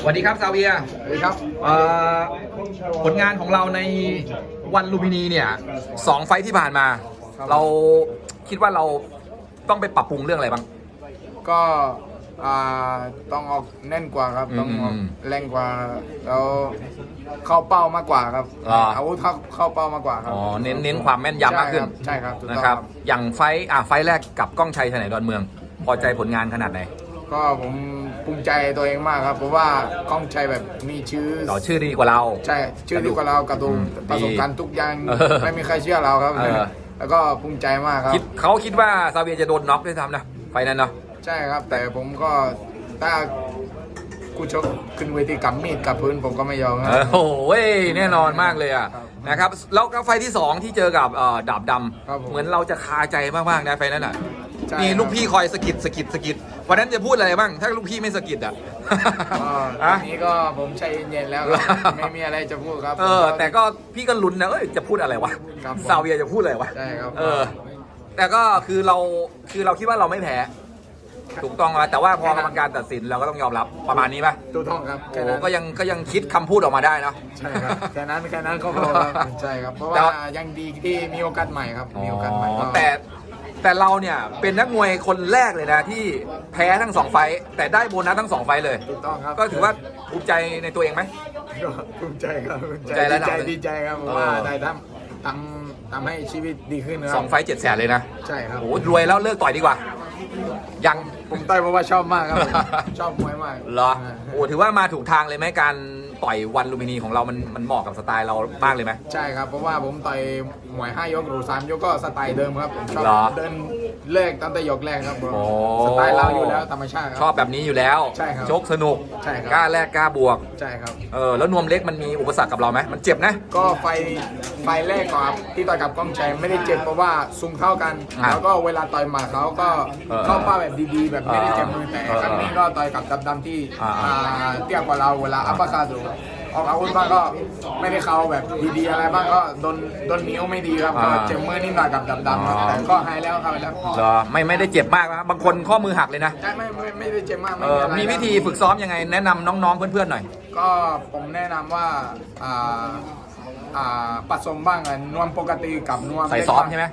สวัสดีครับซาเวียสวัสดีครับเอ่อผลงานของเราในวันลูมพินีเนี่ยสองไฟท์ที่ผ่านมาครับเราคิดว่าเราต้องไปปรับปรุงเรื่องอะไรบ้าง ก็อ่าต้องออกแน่นกว่าครับอืมต้องออกอืมแรงกว่า แล้วเข้าเป้ามากกว่าครับอ่าอาวุธเข้าเข้าเป้ามากกว่าครับ อ๋อ เน้นเน้นความแม่นยำมากขึ้น ใช่ครับใช่ครับถูกนะต้องคครัรับบอย่างไฟท์อะไฟท์แรกกับก้องชัยสนามดอนเมือง พอใจผลงานขนาดไหน ก็ผม ภูมิใจตัวเองมากครับ เพราะว่ากล้องชัยแบบมีชื่อต่อชื่อดีกว่าเรา ใช่ชื่อดีกว่าเรากระดูอืมประสบการณ์ทุกอย่างเออไม่มีใครเชื่อเราครับ เออ แล้วก็ภูมิใจมากครับ คิดเขาคิดว่าซาเวียจะโดนน็อกด้วยซ้ำนะไฟล์นั้นเนาะ ใช่ครับ แต่ผมก็ถ้ากูชกขึ้นเวทีกับมีดกับพื้นผมก็ไม่ยอมคเอรับอโอ้โหเว้ยแน่นอนมากเลยอะครับนะครับแล้วก็ไฟล์ที่สองที่เจอกับเอ่อดาบดครับผำม เหมือนเราจะคาใจมากๆนะไฟล์นั้นอะ ใช่มีครับลูกพี่คอยสะกิดสะกิดสะกิดวันนั้นจะพูดอะไรบ้าง ถ้าลูกพี่ไม่สะกิดอะก็อะทีนี้ก็ผมใจเย็นๆแล้วครับ ไม่มีอะไรจะพูดครับ เออ แต่ก็พี่ก็ลุ้นนะเอ้ยจะพูดอะไรวะครับผมซาเวียจะพูดอะไรวะใช่ครับ เออ แต่ก็คือเราคือเราคิดว่าเราไม่แพ้ ถูกต้องไหมแต่ว่าพอกรรมการตัดสินเราก็ต้องยอมรับประมาณนี้ไหมถูกต้องครับโอ้แค่นั้นก็ยังก็ยังคิดคำพูดออกมาได้เนาะ ใช่ครับแค่นั้นแค่นั้นก็พอครับใช่ครับเพราะแต่ว่าว่ายังดีที่มีโอกาสใหม่ครับ มีโอกาสใหม่ก็แต่ แต่เราเนี่ยเป็นนักมวยคนแรกเลยนะ ที่แพ้ทั้งสองไฟต์แต่ได้โบนัสทั้งสองไฟต์เลย ถูกต้องครับก็ถือว่าภูมิใจในตัวเองไหม ก็ภูมิใจครับภูมิใจระดีดับใจหนึ่งดีใจครับเพราะว่าเออได้ทำ ทำทำให้ชีวิตดีขึ้นนะคสรัองไฟต์เจ็ดแสนเลยนะใช่ครับโอ้โหรวยแล้วเลิกต่อยดีกว่า ยัง ผมต่อยเพราะว่าชอบมากครับ ชอบมวยมากเหรอโอ้ถือว่ามาถูกทางเลยไหมการต่อยวันลูมินีของเรามันมันเหมาะกับสไตล์เรามากเลยไหม ใช่ครับเพราะว่าผมต่อยมวยห้ายกหรือสามยกก็สไตล์เดิมครับผมชอบเหรอ เดิน เลิกตั้งแต่ยกแรกครับผมโอ้ สไตล์เราอยู่แล้วธรรมชาติคชอรับแบบนี้อยู่แล้วใช่ครับชกสนุกใช่ครับ กล้าแลกกล้าบวก ใช่ครับ เออแล้วนวมเล็กมันมีอุปสรรคกับเราไหมมันเจ็บนะ ก็ไฟไฟแรกก่อนครับที่ต่อยกับกล้องชัยไม่ได้เจ็บเพราะว่าสูงเท่ากัน อะแล้วก็เวลาต่อยหมัดเขาก็เออเข้าเป้าแบบดีๆ แบบไม่ได้เจ็บมือแต่เออครั้งนี้ก็ต่อยกับดำดำๆที่อ่า อ่าเตี้ยกว่าเราเวลาอัปเปอร์คัตหรือ ออกอาวุธบ้างก็ไม่ได้เข้าแบบดีๆอะไรบ้างก็โดนโดนนิ้วไม่ดีครับก็เจ็บมือนิดหน่อยกับดำดำๆครับแต่ก็หายแล้วครับแล้วเหรอไม่ไม่ได้เจ็บมากนะบางคนข้อมือหักเลยนะใช่ไม่ไม่ไม่ได้เจ็บมากเอไม่ออะไรมีวิธีฝึกซ้อมยังไงแนะนำน้องๆเพื่อนๆหน่อย ก็ผมแนะนำว่าอ่าอ่าผสมบ้างอะนวมปกติกับนวมใส่เล็กซ้อมบ้างใช่ไหม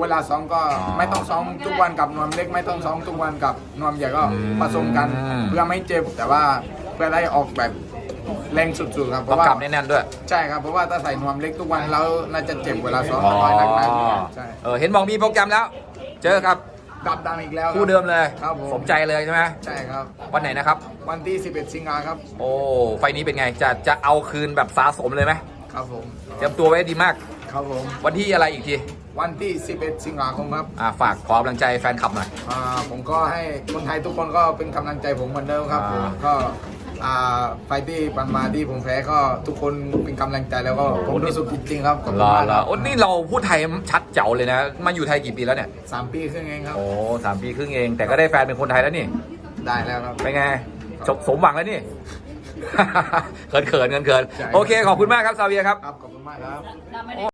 เวลาซ้อมก็อ๋อไม่ต้องซ้อมทุกวันกับนวมเล็กไม่ต้องซ้อมทุกวันกับนวมใหญ่ก็อืม ผสมกันเพื่อไม่เจ็บแต่ว่าเพื่อได้ออกแบบ แรงสุดๆครับเพต้องราะว่ากลับแน่นๆด้วยใช่ครับเพราะว่าถ้าใส่นวมเล็กทุกวันแล้วน่าจะเจ็บเวลาซ้อมอ๋อต่อยหนักๆใช่เออเห็นบอกมีโปรแกรมแล้ว เจอกับดับดังอีกแล้วรับ คู่เดิมเลยครับผม สมใจเลยใช่ไหมใช่ครับ วันไหนนะครับ วันที่ 11 สิงหาครับโอ้ไฟล์นี้เป็นไงจะจะเอาคืนแบบสะสมเลยไหมครับผมเตรียมตัวไว้ดีมาก ครับผม วันที่อะไรอีกทีวันที่ 11 สิงหาคมครับอ่าฝากขอกำลังใจแฟนคลับหน่อย อ่าผมก็ให้คนไทยทุกคนก็เป็นกำลังใจผมเหมือนเดิมครับผมอ่าก็อ่า ไฟท์ที่ปันมาที่ผมแพ้ก็ทุกคนเป็นกำลังใจแล้วก็ผมรู้สึกผิดจริงครับขอบคุณรอมากรคอรับโอ้นี่เราพูดไทยชัดเจ๋วเลยนะ มาอยู่ไทยกี่ปีแล้วเนี่ย สามปีครึ่งเองครับ โอ้สามปีครึ่งเอง แต่ก็ได้แฟนเป็นคนไทยแล้วนี่ ได้แล้วครับ เป็นไงสมสมหวังแล้วนี่ เขินเขินเขินเขินใช่โอเค ขอบคุณมากครับซาเวียครับ ครับขอบคุณมากครับ